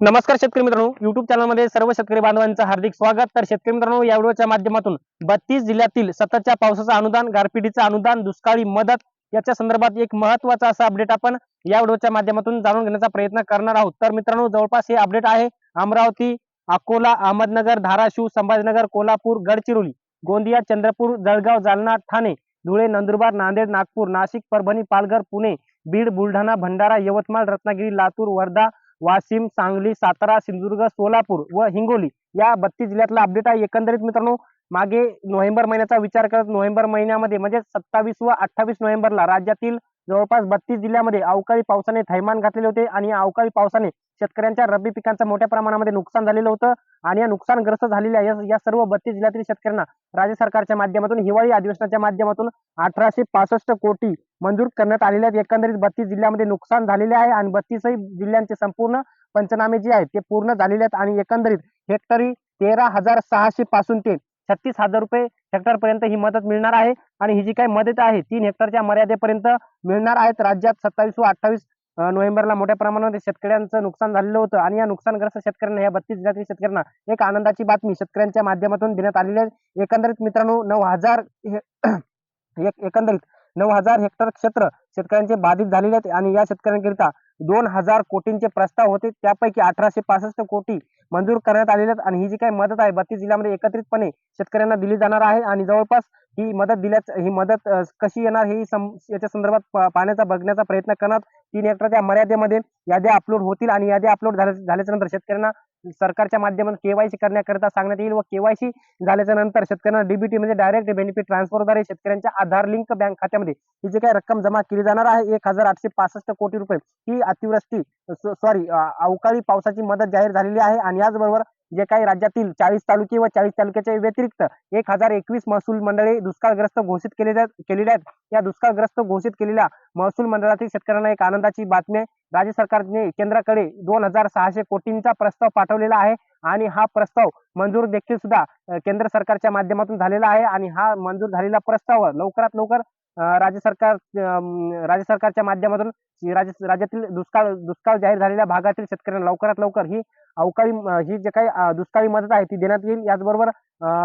नमस्कार शेतकरी मित्रांनो. युट्यूब चॅनलमध्ये सर्व शेतकरी बांधवांचं हार्दिक स्वागत. तर शेतकरी मित्रांनो या व्हिडिओच्या माध्यमातून बत्तीस जिल्ह्यातील सततच्या पावसाचं अनुदान गारपिटीचं अनुदान दुष्काळी मदत याच्या संदर्भात एक महत्त्वाचा असा अपडेट आपण या व्हिडिओच्या माध्यमातून जाणून घेण्याचा प्रयत्न करणार आहोत. तर मित्रांनो जवळपास हे अपडेट आहे. अमरावती अकोला अहमदनगर धाराशिव संभाजीनगर कोल्हापूर गडचिरोली गोंदिया चंद्रपूर जळगाव जालना ठाणे धुळे नंदुरबार नांदेड नागपूर नाशिक परभणी पालघर पुणे बीड बुलढाणा भंडारा यवतमाळ रत्नागिरी लातूर वर्धा वाशिम सांगली सातारा सिंधुदुर्ग सोलापूर व हिंगोली या बत्तीस जिल्ह्यातला अपडेट आहे. एकंदरीत मित्रांनो मागे नोव्हेंबर महिन्याचा विचार करत नोव्हेंबर महिन्यामध्ये म्हणजे सत्तावीस व अठ्ठावीस नोव्हेंबरला राज्यातील जवळपास बत्तीस जिल्ह्यामध्ये अवकाळी पावसाने थैमान घातलेले होते आणि या अवकाळी पावसाने शेतकऱ्यांच्या रब्बी पिकांचं मोठ्या प्रमाणामध्ये नुकसान झालेलं होतं आणि या नुकसानग्रस्त झालेल्या या या सर्व बत्तीस जिल्ह्यातील शेतकऱ्यांना राज्य सरकारच्या माध्यमातून हिवाळी अधिवेशनाच्या माध्यमातून अठराशे पासष्ट कोटी मंजूर करण्यात आलेल्या आहेत. एकंदरीत बत्तीस जिल्ह्यामध्ये नुकसान झालेले आहे आणि बत्तीसही जिल्ह्यांचे संपूर्ण पंचनामे जे आहेत ते पूर्ण झालेले आहेत. आणि एकंदरीत हेक्टरी तेरा हजार सहाशे पासून ते छत्तीस हजार रुपये हेक्टरपर्यंत ही मदत मिळणार आहे. आणि ही जी काही मदत आहे तीन हेक्टरच्या मर्यादेपर्यंत मिळणार आहेत. राज्यात सत्तावीस व अठ्ठावीस नोव्हेंबरला मोठ्या प्रमाणामध्ये शेतकऱ्यांचं नुकसान झालेलं होतं. आणि या नुकसानग्रस्त शेतकऱ्यांना या बत्तीस जिल्ह्यातील शेतकऱ्यांना एक आनंदाची बातमी शेतकऱ्यांच्या माध्यमातून देण्यात आलेली आहे. एकंदरीत मित्रांनो नऊ हजार एक एकंदरीत नऊ हजार हेक्टर क्षेत्र शेतकऱ्यांचे बाधित झालेले आहेत. आणि या शेतकऱ्यांकरिता दोन हजार कोटींचे प्रस्ताव होते. त्यापैकी अठराशे पासष्ट कोटी मंजूर करण्यात आलेले आहेत. आणि ही जी काही मदत आहे बत्तीस जिल्ह्यामध्ये एकत्रितपणे शेतकऱ्यांना दिली जाणार आहे. आणि जवळपास ही मदत दिल्याच ही मदत कशी येणार हे याच्या संदर्भात पाहण्याचा बघण्याचा प्रयत्न करणार. तीन हेक्टरच्या मर्यादेमध्ये याद्या अपलोड होतील आणि याद्या अपलोड झाल्याच्यानंतर शेतकऱ्यांना सरकारच्या माध्यमातून केवायसी करण्याकरिता सांगण्यात येईल व केवायसी झाल्याच्यानंतर शेतकऱ्यांना डीबीटी म्हणजे डायरेक्ट बेनिफिट ट्रान्सफरद्वारे शेतकऱ्यांच्या आधार लिंक बँक खात्यामध्ये ही जी काही रक्कम जमा केली जाणार आहे एक हजार आठशे पासष्ट कोटी रुपये ही अतिवृष्टी सॉरी अवकाळी पावसाची मदत जाहीर झालेली आहे आणि याचबरोबर जे काही राज्यातील चाळीस तालुके व चाळीस तालुक्याच्या व्यतिरिक्त एक हजार एकवीस महसूल मंडळे दुष्काळग्रस्त घोषित केलेल्या केलेल्या आहेत. या दुष्काळग्रस्त घोषित केलेल्या महसूल मंडळातील शेतकऱ्यांना एक आनंदाची बातमी आहे. राज्य सरकारने केंद्राकडे दोन हजार सहाशे कोटींचा प्रस्ताव पाठवलेला आहे आणि हा प्रस्ताव मंजूर देखील सुद्धा केंद्र सरकारच्या माध्यमातून झालेला आहे आणि हा मंजूर झालेला प्रस्ताव लवकरात लवकर राज्य सरकार राज्य सरकारच्या माध्यमातून राज्य राज्यातील दुष्काळ दुष्काळ जाहीर झालेल्या भागातील शेतकऱ्यांना लवकरात लवकर ही अवकाळी ही जे काही दुष्काळी मदत आहे ती देण्यात येईल. याचबरोबर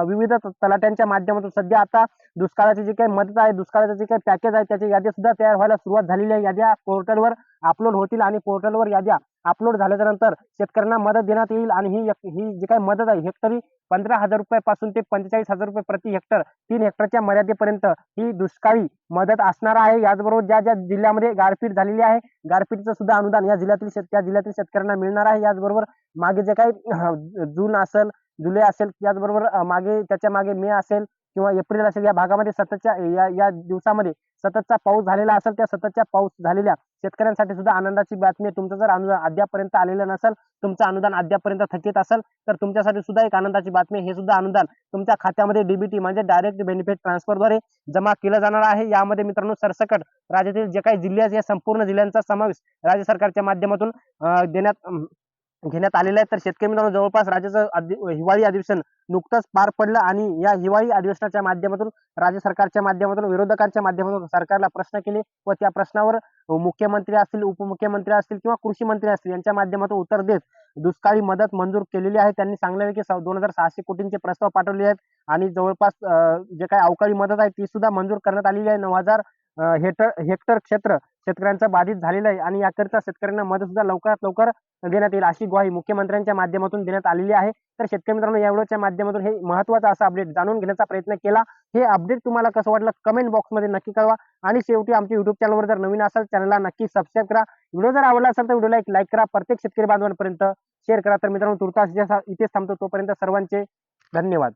विविध तलाट्यांच्या माध्यमातून सध्या आता दुष्काळाची जी काही मदत आहे दुष्काळाचं जे काही पॅकेज आहे त्याची यादी सुद्धा तयार व्हायला सुरुवात झालेली आहे. याद्या पोर्टलवर अपलोड होतील आणि पोर्टलवर याद्या अपलोड झाल्याच्यानंतर शेतकऱ्यांना मदत देण्यात येईल आणि ही एक- ही जी काही मदत आहे हेक्टरी पंधरा हजार रुपयापासून ते पंचेचाळीस हजार रुपये प्रति हेक्टर तीन हेक्टरच्या मर्यादेपर्यंत ही दुष्काळी मदत असणार आहे. याचबरोबर ज्या ज्या जिल्ह्यामध्ये गारपीट झालेली आहे गारपीटचं सुद्धा अनुदान या जिल्ह्यातील शेत त्या जिल्ह्यातील शेतकऱ्यांना मिळणार आहे. याचबरोबर मागे जे काही जून असेल जुलै असेल याचबरोबर मागे त्याच्यामागे मे असेल किंवा एप्रिल असेल या भागामध्ये सततच्या या या दिवसामध्ये सततचा पाऊस झालेला असेल त्या सततच्या पाऊस झालेल्या शेतकऱ्यांसाठी सुद्धा आनंदाची बातमी आहे तुमचं जर अनुदान अद्यापर्यंत आलेलं नसेल तुमचं अनुदान अद्यापर्यंत थकीत असेल तर तुमच्यासाठी सुद्धा एक आनंदाची बातमी आहे. हे सुद्धा अनुदान तुमच्या खात्यामध्ये डीबीटी म्हणजे डायरेक्ट बेनिफिट ट्रान्सफरद्वारे जमा केलं जाणार आहे यामध्ये मित्रांनो सरसकट राज्यातील जे काही जिल्हे आहेत या संपूर्ण जिल्ह्यांचा समावेश राज्य सरकारच्या माध्यमातून देण्यात घेण्यात आलेला आहे. तर शेतकरी मित्रांनो जवळपास राज्याचं हिवाळी अधिवेशन नुकतंच पार पडलं आणि या हिवाळी अधिवेशनाच्या माध्यमातून राज्य सरकारच्या माध्यमातून विरोधकांच्या माध्यमातून सरकारला प्रश्न केले व त्या प्रश्नावर मुख्यमंत्री असतील उपमुख्यमंत्री असतील किंवा कृषी मंत्री असतील यांच्या माध्यमातून उत्तर देत दुष्काळी मदत मंजूर केलेली आहे. त्यांनी सांगल्यापैकी दोन हजार सहाशे कोटींचे प्रस्ताव पाठवले आहेत आणि जवळपास जे काही अवकाळी मदत आहे ती सुद्धा मंजूर करण्यात आलेली आहे. नऊ हजार हेक्टर हेक्टर क्षेत्र शेतकऱ्यांचं बाधित झालेलं आहे आणि याकरिता शेतकऱ्यांना मदत सुद्धा लवकरात लवकर देण्यात येईल अशी ग्वाही मुख्यमंत्र्यांच्या माध्यमातून देण्यात आलेली आहे. तर शेतकरी मित्रांनो या व्हिडिओच्या माध्यमातून हे महत्वाचं असं अपडेट जाणून घेण्याचा प्रयत्न केला. हे अपडेट तुम्हाला कसं वाटलं कमेंट बॉक्समध्ये नक्की कळवा. आणि शेवटी आमच्या युट्यूब चॅनलवर जर नवीन असाल चॅनलला नक्की सबस्क्राईब करा. व्हिडिओ जर आवडला असेल तर व्हिडिओला एक लाईक करा. प्रत्येक शेतकरी बांधवांपर्यंत शेअर करा. तर मित्रांनो तुर्तास इथेच थांबतो. तोपर्यंत सर्वांचे धन्यवाद.